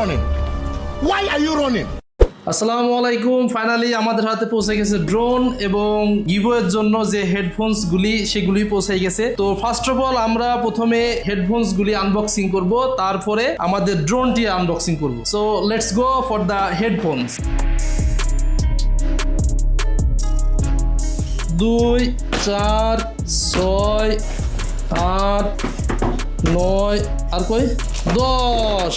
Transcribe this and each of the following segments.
running? Why are you running? আসসালামু আলাইকুম। Finally আমাদের হাতে পৌঁছে গেছে ড্রোন এবং গিভওয়ের জন্য যে হেডফোনস গুলি, সেগুলি পৌঁছে গেছে। তো ফার্স্ট অফ অল আমরা প্রথমে হেডফোনস গুলি আনবক্সিং করব, তারপরে আমাদের ড্রোনটি আনবক্সিং করব। So let's go for the headphones দুই, চার, ছয়, আট, নয়, আর কই দশ।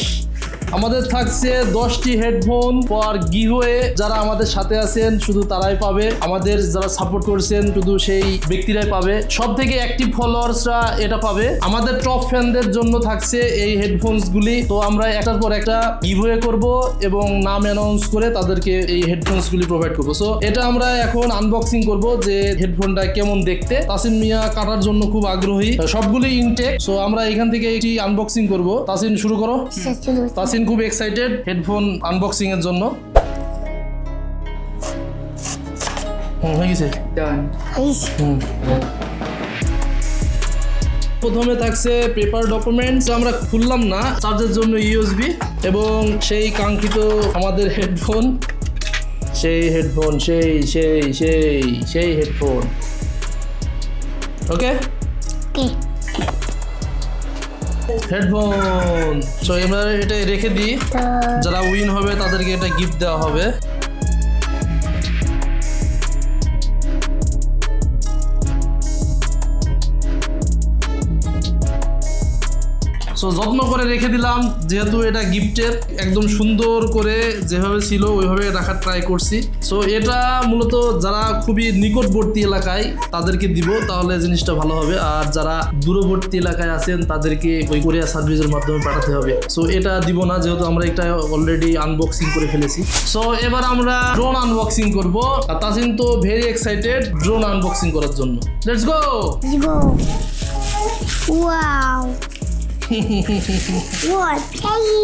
আমাদের থাকছে দশটি হেডফোন পর গিহয়ে যারা আমাদের সাথে আছেন শুধু তারাই পাবে। আমাদের যারা সাপোর্ট করছেন শুধু সেই ব্যক্তিরাই পাবে। সব থেকে অ্যাক্টিভ ফলোয়ার্সরা এটা পাবে। আমাদের টপ ফ্যানদের জন্য থাকছে এই হেডফোনস গুলি তো আমরা একটার পর একটা গিভওয়ে করব এবং নাম অ্যানাউন্স করে তাদেরকে এই হেডফোনস গুলি প্রোভাইড করব। সো এটা আমরা এখন আনবক্সিং করব যে হেডফোনটা কেমন দেখতে। তাসিন মিয়া কাটার জন্য খুব আগ্রহী। সবগুলি ইনটেক সো আমরা এখান থেকে একটি আনবক্সিং করব। তাসিন শুরু করো। তাসিন খুব এক্সাইটেড হেডফোন আনবক্সিং এর জন্য। হুম হয়ে গেছে? হুম। প্রথমে থাকছে পেপার ডকুমেন্টস আমরা খুললাম না চার্জের জন্য ইউএসবি এবং সেই কাঙ্ক্ষিত আমাদের হেডফোন সেই হেডফোন সেই সেই সেই সেই হেডফোন ওকে হেডফোন সো এবার এটা রেখে দিই। যারা উইন হবে তাদেরকে এটা গিফট দেওয়া হবে। সো যত্ন করে রেখে দিলাম, যেহেতু এটা গিফটের একদম সুন্দর করে যেভাবে ছিল ওইভাবে রাখার ট্রাই করছি। সো এটা মূলত যারা খুবই নিকটবর্তী এলাকায় তাদেরকে দিব, তাহলে জিনিসটা ভালো হবে। আর যারা দূরবর্তী এলাকায় আছেন, তাদেরকে ওই কোরিয়া সার্ভিসের মাধ্যমে পাঠাতে হবে। সো এটা দিব না, যেহেতু আমরা এটা অলরেডি আনবক্সিং করে ফেলেছি। সো এবার আমরা ড্রোন আনবক্সিং করব। তাসিন তো ভেরি এক্সাইটেড ড্রোন আনবক্সিং করার জন্য। Let's go. Wow. What?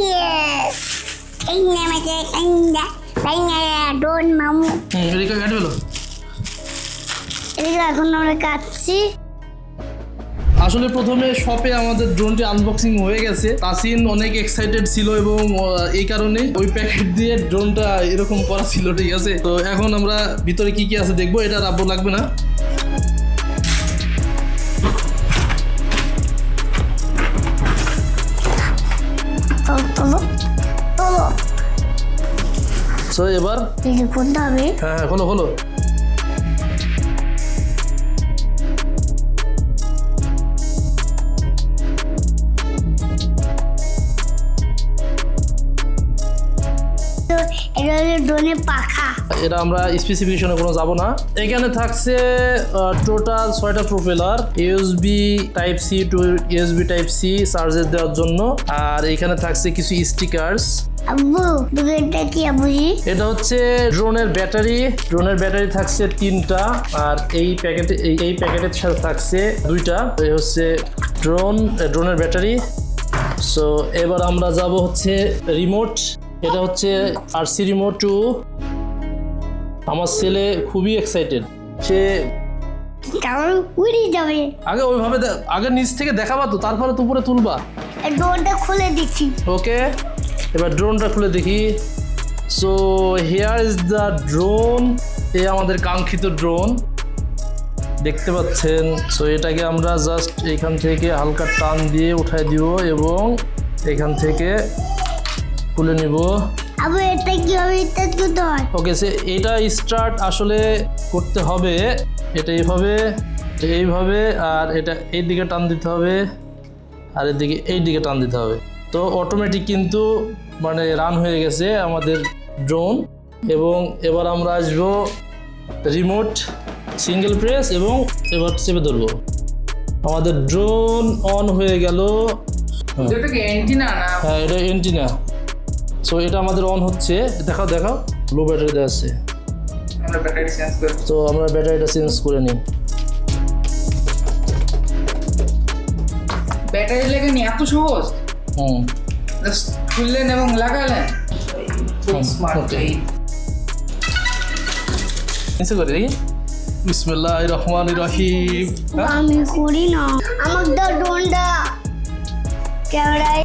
Yes. Kanya mata kanya. Kanya don mamu. হুম এদিকে কাটে ফেলো এদিকে এখন আমরা কাটছি আসলে প্রথমে শপে আমাদের ড্রোনটি আনবক্সিং হয়ে গেছে তাসিন অনেক এক্সাইটেড ছিল এবং আহ, এই কারণে ওই প্যাকেট দিয়ে ড্রোনটা এরকম করা ছিল ঠিক আছে তো এখন আমরা ভিতরে কি কি আছে দেখব এটা রাব্বো লাগবে না সো এবার? কোনটা হবে? হ্যাঁ হ্যাঁ খোলো খোলো এটা হলো ড্রোনের পাখা। এটা আমরা স্পেসিফিকেশনে কোনো যাব না। এখানে থাকছে টোটাল ছয়টা propeller USB type C to USB type C চার্জের দেওয়ার জন্য। আর এখানে থাকছে কিছু স্টিকার্স আব্বু দুটোটা কি আব্বুজি এটা হচ্ছে ড্রোনের ব্যাটারি। ড্রোনের ব্যাটারি থাকছে তিনটা আর এই প্যাকেটে এই প্যাকেটের সাথে থাকছে দুইটা। এই হচ্ছে ড্রোন ড্রোনের ব্যাটারি। সো এবার আমরা যাব হচ্ছে রিমোট। এটা হচ্ছে আরসি রিমোট টু। আমার ছেলে খুবই এক্সাইটেড সে উড়ে যাবে। আগে ওইভাবে আগে নিচ থেকে দেখাবা তো তারপরে তো উপরে তুলবা। এই ড্রোনটা খুলে দিচ্ছি। ওকে এবার ড্রোনটা খুলে দেখি। So here is the drone এ আমাদের কাঙ্ক্ষিত ড্রোন দেখতে পাচ্ছেন? সো এটাকে আমরা জাস্ট এখান থেকে হালকা টান দিয়ে উঠাই দিব এবং এখান থেকে খুলে নিব। ওকে সে এটা স্টার্ট আসলে করতে হবে। এটা এইভাবে এইভাবে আর এটা এই দিকে টান দিতে হবে। আর এদিকে এই দিকে টান দিতে হবে। তো অটোমেটিক কিন্তু মানে রান হয়ে গেছে আমাদের ড্রোন এবং এবার আমরা আসব রিমোট সিঙ্গেল প্রেস এবং এবার চেপে ধরবো। আমাদের ড্রোন অন হয়ে গেল। হ্যাঁ। এটা হ্যাঁ এন্টিনা সো এটা আমাদের অন হচ্ছে। দেখাও দেখাও। লো ব্যাটারি দেওয়া আছে। তো আমরা ব্যাটারিটা চেঞ্জ করে নিই। ব্যাটারি লেগে নি এত সহজ? হুম। জাস্ট খুললেন এবং লাগালেন। স্মার্ট নিচে করে দেখি। বিসমিল্লাহ রহমান রহিম? আমি করি না। দাও ড্রোনটা ক্যামেরায়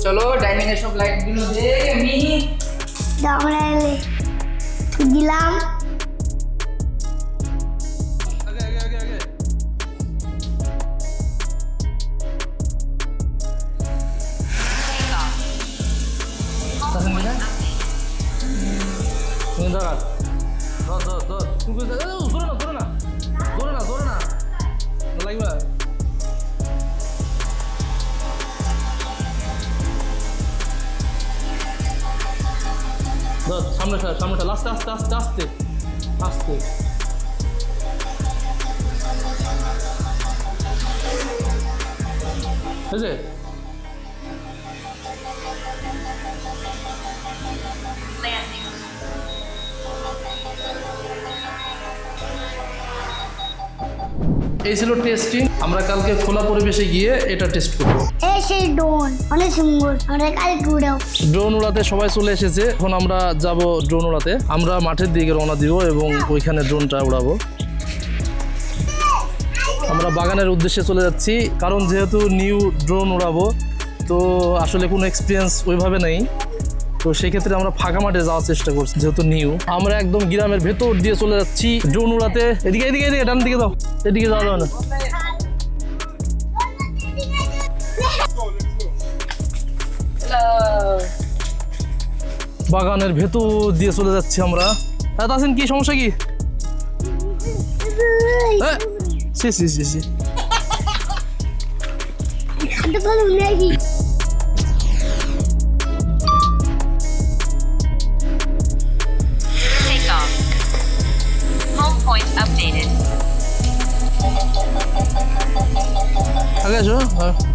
চলো ডাইনিং এর সব লাইটগুলো দে আমি আমরা দিলাম। লাগবে ধর সামনে সর, সামনে সর। আস্তে আস্তে আস্তে আস্তে আস্তে হয়েছে এই ছিল টেস্টিং আমরা কালকে খোলা পরিবেশে গিয়ে এটা টেস্ট করব। এই সেই ডোন অনেক সুন্দর। আমরা কালকে উড়াও ড্রোন উড়াতে সবাই চলে এসেছে। এখন আমরা যাব ড্রোন উড়াতে। আমরা মাঠের দিকে রওনা দিব এবং ওইখানে ড্রোনটা উড়াবো। আমরা বাগানের উদ্দেশ্যে চলে যাচ্ছি। কারণ যেহেতু নিউ ড্রোন উড়াবো তো আসলে কোনো এক্সপিরিয়েন্স ওইভাবে নেই। তো সেক্ষেত্রে আমরা ফাঁকা মাঠে যাওয়ার চেষ্টা করছি, যেহেতু নিউ আমরা একদম গ্রামের ভেতর দিয়ে চলে যাচ্ছি ড্রোন উড়াতে। এদিকে এদিকে এদিকে, ডান দিকে দাও এদিকে যাওয়া যাবে না। বাগানের ভেতর দিয়ে চলে যাচ্ছি আমরা। হ্যাঁ তাসিন, কি সমস্যা কি? হ্যাঁ সি সি সি সি। আগে আসো হ্যাঁ সাদা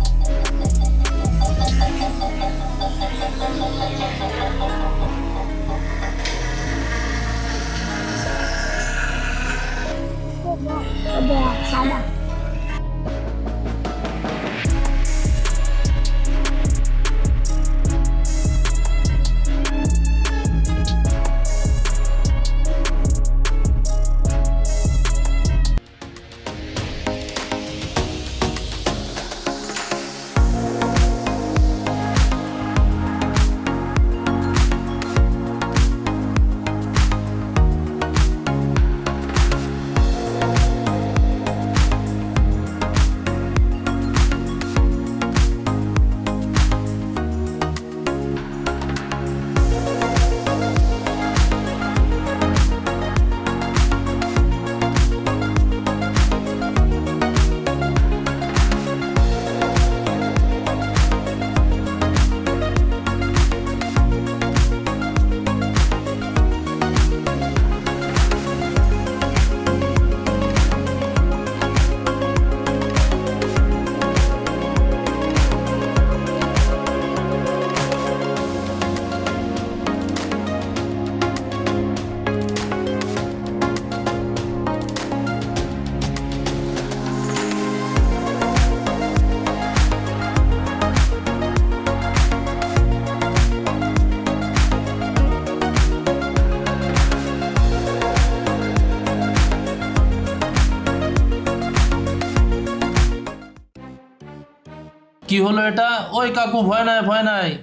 হলো এটা ওই কাকু ভয় নাই ভয় নাই।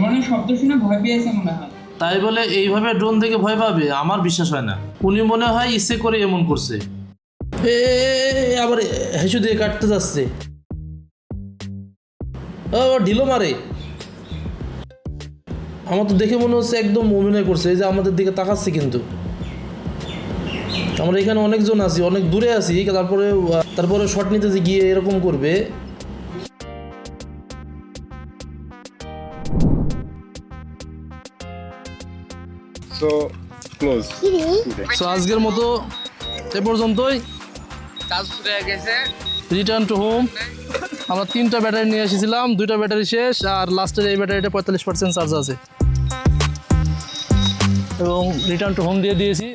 মনে শব্দ শুনে ভয় পেয়েছে মনে হয়। তাই বলে এইভাবে ড্রোন থেকে ভয় পাবে আমার বিশ্বাস হয় না। উনি মনে হয় ইচ্ছে করে এমন করছে। এ, আবার হেসু দিয়ে কাটতে যাচ্ছে। ও ঢিলো মারে। আমার তো দেখে মনে হচ্ছে একদম অভিনয় করছে এই যে আমাদের দিকে তাকাচ্ছে কিন্তু। আমরা এখানে অনেকজন আছি অনেক দূরে আছি তারপরে তারপরে শট নিতে যে গিয়ে এরকম করবে। So ক্লোজ সো আজকের মতো এ পর্যন্তই। কাজ হয়ে গেছে। রিটার্ন টু হোম আমরা তিনটা ব্যাটারি নিয়ে এসেছিলাম দুইটা ব্যাটারি শেষ আর লাস্টের এই ব্যাটারিটা পঁয়তাল্লিশ পার্সেন্ট চার্জ আছে। এবং রিটার্ন টু হোম দিয়ে দিয়েছি।